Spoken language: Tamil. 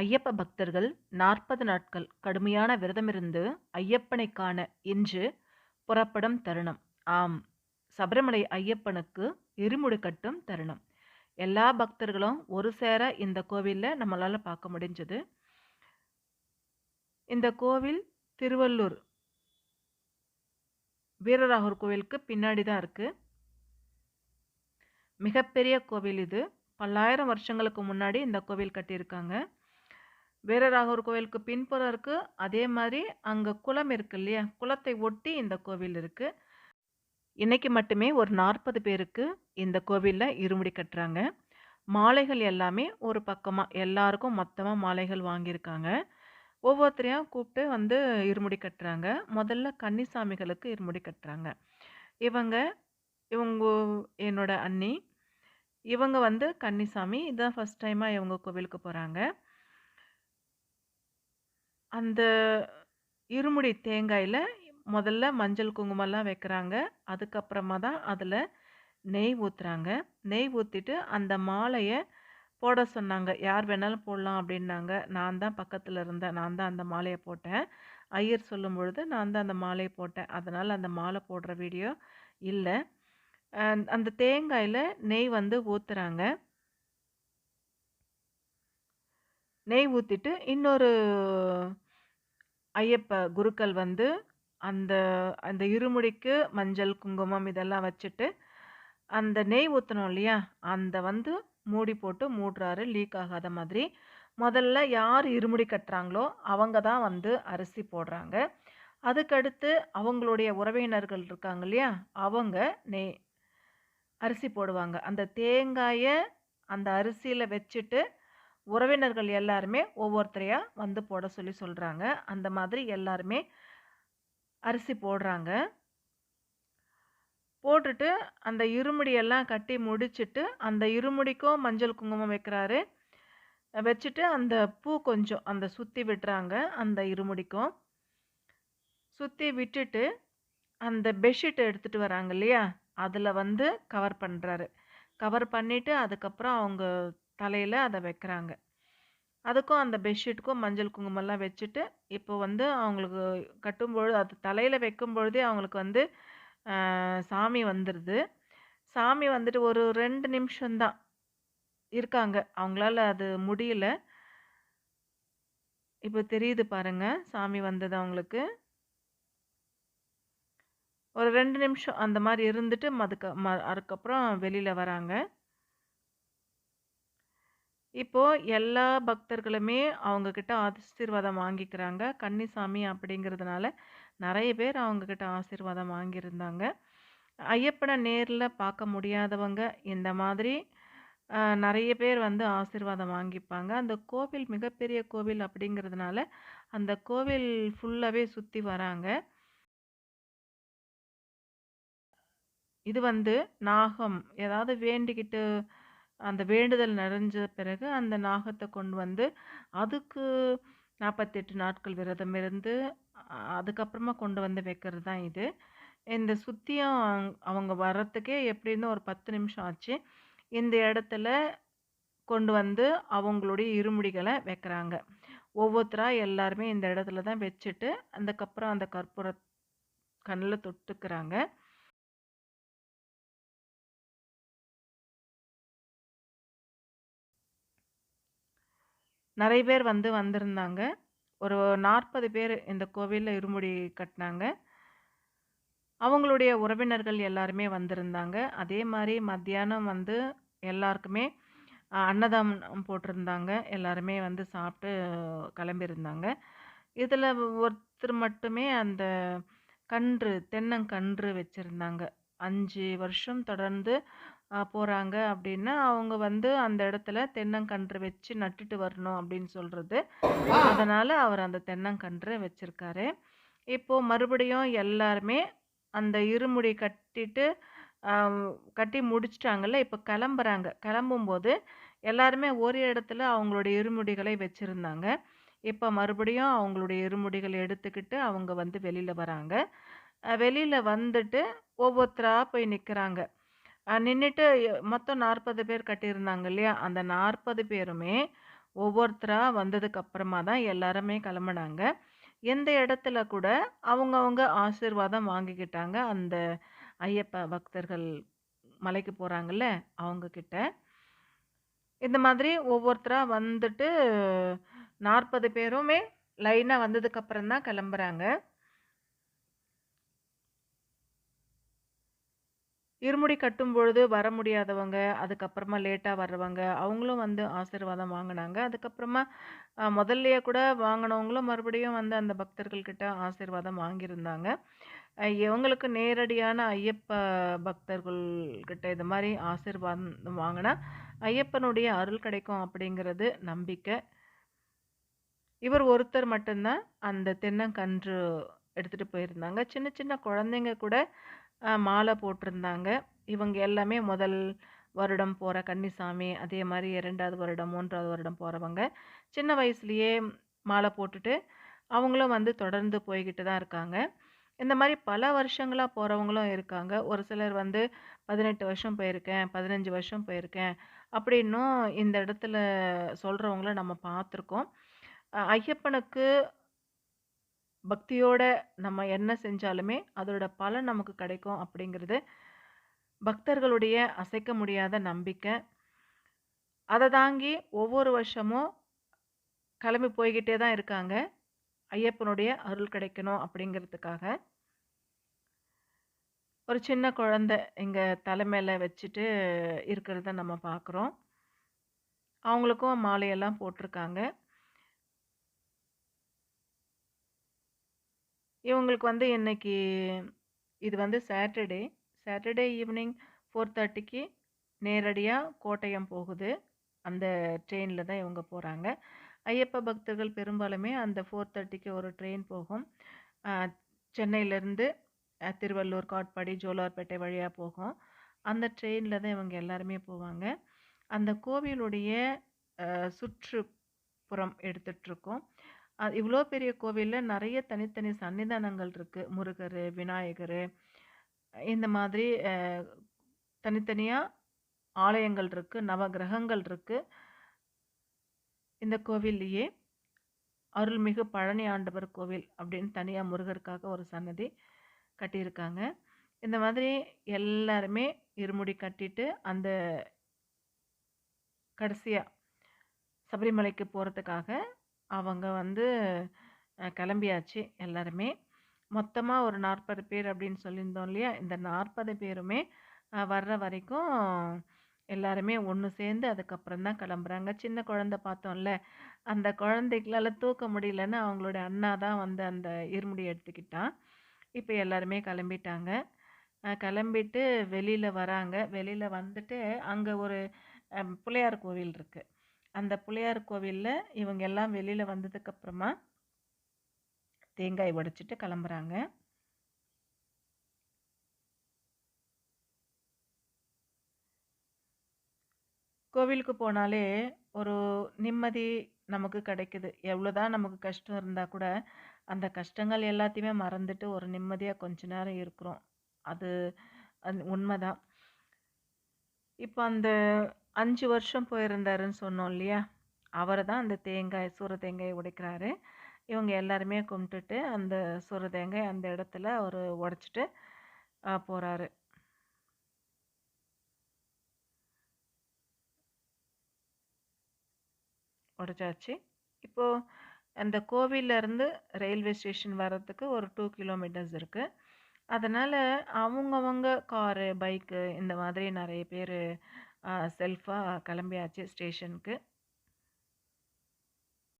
ஐயப்ப பக்தர்கள் நாற்பது நாட்கள் கடுமையான விரதமிருந்து ஐயப்பனை காண இன்று புறப்படும் தருணம். ஆம் சபரிமலை ஐயப்பனுக்கு இருமுடி கட்டும் தருணம். எல்லா பக்தர்களும் ஒரு சேர இந்த கோவிலில் நம்மளால் பார்க்க முடிஞ்சது. இந்த கோவில் திருவள்ளூர் வீரராகூர் கோவிலுக்கு பின்னாடி தான் இருக்குது மிகப்பெரிய கோவில் இது. பல்லாயிரம் வருஷங்களுக்கு முன்னாடி இந்த கோவில் கட்டியிருக்காங்க. வீரராகவர் கோவிலுக்கு பின்புறம் இருக்குது அதே மாதிரி அங்கே குளம் இருக்கு இல்லையா? குளத்தை ஒட்டி இந்த கோவில் இருக்குது இன்றைக்கி மட்டுமே ஒரு நாற்பது பேருக்கு இந்த கோவிலில் இருமுடி கட்டுறாங்க. மாலைகள் எல்லாமே ஒரு பக்கமாக எல்லாருக்கும் மொத்தமாக மாலைகள் வாங்கியிருக்காங்க. ஒவ்வொருத்தரையும் கூப்பிட்டு வந்து இருமுடி கட்டுறாங்க. முதல்ல கன்னிசாமிகளுக்கு இருமுடி கட்டுறாங்க. இவங்க இவங்க என்னோட அண்ணி இவங்க வந்து கன்னிசாமி. இதுதான் ஃபஸ்ட் டைமாக இவங்க கோவிலுக்கு போகிறாங்க அந்த இருமுடி தேங்காயில் முதல்ல மஞ்சள் குங்குமம்லாம் வைக்கிறாங்க. அதுக்கப்புறமா தான் அதில் நெய் ஊற்றுறாங்க நெய் ஊற்றிட்டு அந்த மாலையை போட சொன்னாங்க. யார் வேணாலும் போடலாம் அப்படின்னாங்க. நான் தான் பக்கத்தில் இருந்தேன். நான் தான் அந்த மாலையை போட்டேன். ஐயர் சொல்லும் பொழுது நான் தான் அந்த மாலையை போட்டேன். அதனால் அந்த மாலை போடுற வீடியோ இல்லை. அந்த தேங்காயில் நெய் வந்து ஊற்றுறாங்க நெய் ஊற்றிட்டு இன்னொரு ஐயப்ப குருக்கள் வந்து அந்த அந்த இருமுடிக்கு மஞ்சள் குங்குமம் இதெல்லாம் வச்சுட்டு அந்த நெய் ஊற்றணும் இல்லையா? அந்த வந்து மூடி போட்டு மூடுறாரு லீக் ஆகாத மாதிரி. முதல்ல யார் இருமுடி கட்டுறாங்களோ அவங்க தான் வந்து அரிசி போடுறாங்க. அதுக்கடுத்து அவங்களுடைய உறவினர்கள் இருக்காங்க இல்லையா? அவங்க நெய் அரிசி போடுவாங்க. அந்த தேங்காயை அந்த அரிசியில் வச்சுட்டு உறவினர்கள் எல்லாருமே ஒவ்வொருத்தரையாக வந்து போட சொல்லி சொல்கிறாங்க அந்த மாதிரி எல்லாருமே அரிசி போடுறாங்க. போட்டுட்டு அந்த இருமுடியெல்லாம் கட்டி முடிச்சுட்டு அந்த இருமுடிக்கும் மஞ்சள் குங்குமம் வைக்கிறாரு. வச்சுட்டு அந்த பூ கொஞ்சம் அந்த சுற்றி விட்டுறாங்க அந்த இருமுடிக்கும். சுற்றி விட்டுட்டு அந்த பெட்ஷீட்டை எடுத்துகிட்டு வராங்க இல்லையா? அதில் வந்து கவர் பண்ணுறாரு கவர் பண்ணிவிட்டு அதுக்கப்புறம் அவங்க தலையில் அதை வைக்கிறாங்க. அதுக்கும் அந்த பெட்ஷீட்டுக்கும் மஞ்சள் குங்குமம்லாம் வச்சுட்டு இப்போ வந்து அவங்களுக்கு கட்டும்பொழுது அது தலையில் வைக்கும் பொழுதே அவங்களுக்கு வந்து சாமி வந்துடுது சாமி வந்துட்டு ஒரு ரெண்டு நிமிஷம்தான் இருக்காங்க. அவங்களால அது முடியல. இப்போ தெரியுது பாருங்க சாமி வந்தது அவங்களுக்கு. ஒரு ரெண்டு நிமிஷம் அந்த மாதிரி இருந்துட்டு அதுக்கு ம அதுக்கப்புறம் வெளியில் வராங்க. இப்போது எல்லா பக்தர்களுமே அவங்கக்கிட்ட ஆசீர்வாதம் வாங்கிக்கிறாங்க. கன்னிசாமி அப்படிங்கிறதுனால நிறைய பேர் அவங்கக்கிட்ட ஆசீர்வாதம் வாங்கியிருந்தாங்க. ஐயப்பனை நேரில் பார்க்க முடியாதவங்க இந்த மாதிரி நிறைய பேர் வந்து ஆசீர்வாதம் வாங்கிப்பாங்க. அந்த கோவில் மிகப்பெரிய கோவில் அப்படிங்கிறதுனால அந்த கோவில் ஃபுல்லாகவே சுற்றி வராங்க. இது வந்து நாகம் ஏதாவது வேண்டிக்கிட்டு அந்த வேண்டுதல் நிறைஞ்ச பிறகு அந்த நாகத்தை கொண்டு வந்து அதுக்கு நாற்பத்தெட்டு நாட்கள் விரதம் இருந்து அதுக்கப்புறமா கொண்டு வந்து வைக்கிறது தான் இது. இந்த சுற்றியும் அவங்க வர்றதுக்கே எப்படின்னு ஒரு பத்து நிமிஷம் ஆச்சு. இந்த இடத்துல கொண்டு வந்து அவங்களுடைய இருமுடிகளை வைக்கிறாங்க. ஒவ்வொருத்தராக எல்லாருமே இந்த இடத்துல தான் வச்சுட்டு அதுக்கப்புறம் அந்த கற்பூர கண்ணில் தொட்டுக்கிறாங்க. நிறைய பேர் வந்து வந்திருந்தாங்க. ஒரு நாற்பது பேர் இந்த கோவிலில் இருமுடி கட்டினாங்க. அவங்களுடைய உறவினர்கள் எல்லாருமே வந்திருந்தாங்க. அதே மாதிரி மத்தியானம் வந்து எல்லாருக்குமே அன்னதானம் போட்டிருந்தாங்க. எல்லாருமே வந்து சாப்பிட்டு கிளம்பியிருந்தாங்க. இதில் ஒருத்தர் மட்டுமே அந்த கன்று தென்னங்கன்று வச்சுருந்தாங்க. அஞ்சு வருஷம் தொடர்ந்து போகிறாங்க அப்படின்னா அவங்க வந்து அந்த இடத்துல தென்னங்கன்று வச்சு நட்டுட்டு வரணும் அப்படின்னு சொல்கிறது அதனால் அவர் அந்த தென்னங்கன்று வச்சுருக்காரு. இப்போது மறுபடியும் எல்லாருமே அந்த இருமுடி கட்டிட்டு கட்டி முடிச்சிட்டாங்கல்ல இப்போ கிளம்புறாங்க. கிளம்பும்போது எல்லாருமே ஒரு இடத்துல அவங்களுடைய இருமுடிகளை வச்சுருந்தாங்க. இப்போ மறுபடியும் அவங்களுடைய இருமுடிகளை எடுத்துக்கிட்டு அவங்க வந்து வெளியில் வராங்க. வெளியில் வந்துட்டு ஒவ்வொருத்தராக போய் நிற்கிறாங்க நின்றுட்டு மொத்தம் நாற்பது பேர் கட்டியிருந்தாங்க இல்லையா அந்த நாற்பது பேருமே ஒவ்வொருத்தராக வந்ததுக்கு அப்புறமா தான் எல்லாருமே கிளம்புனாங்க. எந்த இடத்துல கூட அவங்கவுங்க ஆசீர்வாதம் வாங்கிக்கிட்டாங்க. அந்த ஐயப்ப பக்தர்கள் மலைக்கு போகிறாங்கல்ல அவங்கக்கிட்ட இந்த மாதிரி ஒவ்வொருத்தராக வந்துட்டு 40 பேருமே லைனாக வந்ததுக்கப்புறம் தான் கிளம்புறாங்க. இருமுடி கட்டும் பொழுது வர முடியாதவங்க, அதுக்கப்புறமா லேட்டாக வர்றவங்க, அவங்களும் வந்து ஆசீர்வாதம் வாங்கினாங்க அதுக்கப்புறமா முதல்லையே கூட வாங்கினவங்களும் மறுபடியும் வந்து அந்த பக்தர்கள்கிட்ட ஆசீர்வாதம் வாங்கியிருந்தாங்க. இவங்களுக்கு நேரடியான ஐயப்ப பக்தர்கள்கிட்ட இது மாதிரி ஆசீர்வாதம் வாங்கினா ஐயப்பனுடைய அருள் கிடைக்கும் அப்படிங்கிறது நம்பிக்கை. இவர் ஒருத்தர் மட்டும்தான் அந்த தென்னங்கன்று எடுத்துட்டு போயிருந்தாங்க. சின்ன சின்ன குழந்தைங்க கூட மாலை போட்டிருந்தாங்க. இவங்க எல்லாமே முதல் வருடம் போகிற கன்னிசாமி, அதே மாதிரி இரண்டாவது வருடம், மூன்றாவது வருடம் போகிறவங்க சின்ன வயசுலேயே மாலை போட்டுட்டு, அவங்களும் வந்து தொடர்ந்து போய்கிட்டு தான் இருக்காங்க. இந்த மாதிரி பல வருஷங்களாக போகிறவங்களும் இருக்காங்க. ஒரு சிலர் வந்து 18 வருஷம் போயிருக்கேன், 15 வருஷம் போயிருக்கேன், அப்படின்னும் இந்த இடத்துல சொல்கிறவங்கள நம்ம பார்த்துருக்கோம். ஐயப்பனுக்கு பக்தியோட நம்ம என்ன செஞ்சாலுமே, அதோட பலன் நமக்கு கிடைக்கும் அப்படிங்கிறது பக்தர்களுடைய அசைக்க முடியாத நம்பிக்கை. அதை தாங்கி ஒவ்வொரு வருஷமும் கிளம்பி போய்கிட்டே தான் இருக்காங்க. ஐயப்பனுடைய அருள் கிடைக்கணும் அப்படிங்கிறதுக்காக. ஒரு சின்ன குழந்தை இங்கே தலை வச்சுட்டு இருக்கிறத நம்ம பார்க்குறோம். அவங்களுக்கும் மாலையெல்லாம் போட்டிருக்காங்க. இவங்களுக்கு வந்து இன்னைக்கு இது வந்து சாட்டர்டே. சாட்டர்டே ஈவினிங் ஃபோர் தேர்ட்டிக்கு நேரடியாக கோட்டயம் போகுது. அந்த ட்ரெயினில் தான் இவங்க போகிறாங்க ஐயப்ப பக்தர்கள் பெரும்பாலுமே அந்த 4:30க்கு ஒரு ட்ரெயின் போகும். சென்னையிலேருந்து திருவள்ளூர், காட்பாடி, ஜோலார்பேட்டை வழியாக போகும். அந்த ட்ரெயினில் தான் இவங்க எல்லாருமே போவாங்க. அந்த கோவிலுடைய சுற்றுப்புறம் எடுத்துகிட்ருக்கோம் இவ்வளோ பெரிய கோவிலில் நிறைய தனித்தனி சன்னிதானங்கள் இருக்குது முருகர் விநாயகர். இந்த மாதிரி தனித்தனியாக ஆலயங்கள் இருக்குது நவகிரகங்கள் இருக்குது இந்த கோவில்லையே அருள்மிகு பழனி ஆண்டவர் கோவில் அப்படின்னு தனியாக முருகருக்காக ஒரு சன்னதி கட்டியிருக்காங்க. இந்த மாதிரி எல்லாருமே இருமுடி கட்டிட்டு, அந்த கடைசியாக சபரிமலைக்கு போகிறதுக்காக அவங்க வந்து கிளம்பியாச்சு எல்லாருமே. மொத்தமாக ஒரு 40 பேர் அப்படின்னு சொல்லியிருந்தோம் இல்லையா? இந்த 40 பேருமே வர்ற வரைக்கும் எல்லாருமே ஒன்று சேர்ந்து அதுக்கப்புறம் தான் கிளம்புறாங்க. சின்ன குழந்தை பார்த்தோம்ல, அந்த குழந்தைகளால் தூக்க முடியலன்னு அவங்களோட அண்ணா தான் வந்து அந்த இருமுடி எடுத்துக்கிட்டான். இப்போ எல்லாருமே கிளம்பிட்டாங்க. கிளம்பிட்டு வெளியில் வராங்க. வெளியில் வந்துட்டு அங்கே ஒரு பிள்ளையார் கோவில் இருக்குது அந்த பிள்ளையார் கோவிலில் இவங்க எல்லாம் வெளியில் வந்ததுக்கப்புறமா தேங்காய் உடைச்சிட்டு கிளம்புறாங்க. கோவிலுக்கு போனாலே ஒரு நிம்மதி நமக்கு கிடைக்குது. எவ்வளோதான் நமக்கு கஷ்டம் இருந்தால் கூட, அந்த கஷ்டங்கள் எல்லாத்தையுமே மறந்துட்டு ஒரு நிம்மதியாக கொஞ்ச நேரம் இருக்கிறோம். அது உண்மைதான் இப்போ அந்த அஞ்சு வருஷம் போயிருந்தாருன்னு சொன்னோம் இல்லையா? அவர் தான் அந்த தேங்காய் சூர தேங்காய் உடைக்கிறாரு. இவங்க எல்லாருமே கும்பிட்டுட்டு, அந்த சூர தேங்காய் அந்த இடத்துல அவரு உடைச்சிட்டு போகிறாரு போறாரு. உடைச்சாச்சு. இப்போ அந்த கோவில்ல இருந்து ரயில்வே ஸ்டேஷன் வர்றதுக்கு ஒரு டூ கிலோமீட்டர்ஸ் இருக்கு. அதனால அவங்கவங்க காரு, பைக்கு இந்த மாதிரி நிறைய பேரு செல்ஃபாக கிளம்பியாச்சு ஸ்டேஷனுக்கு.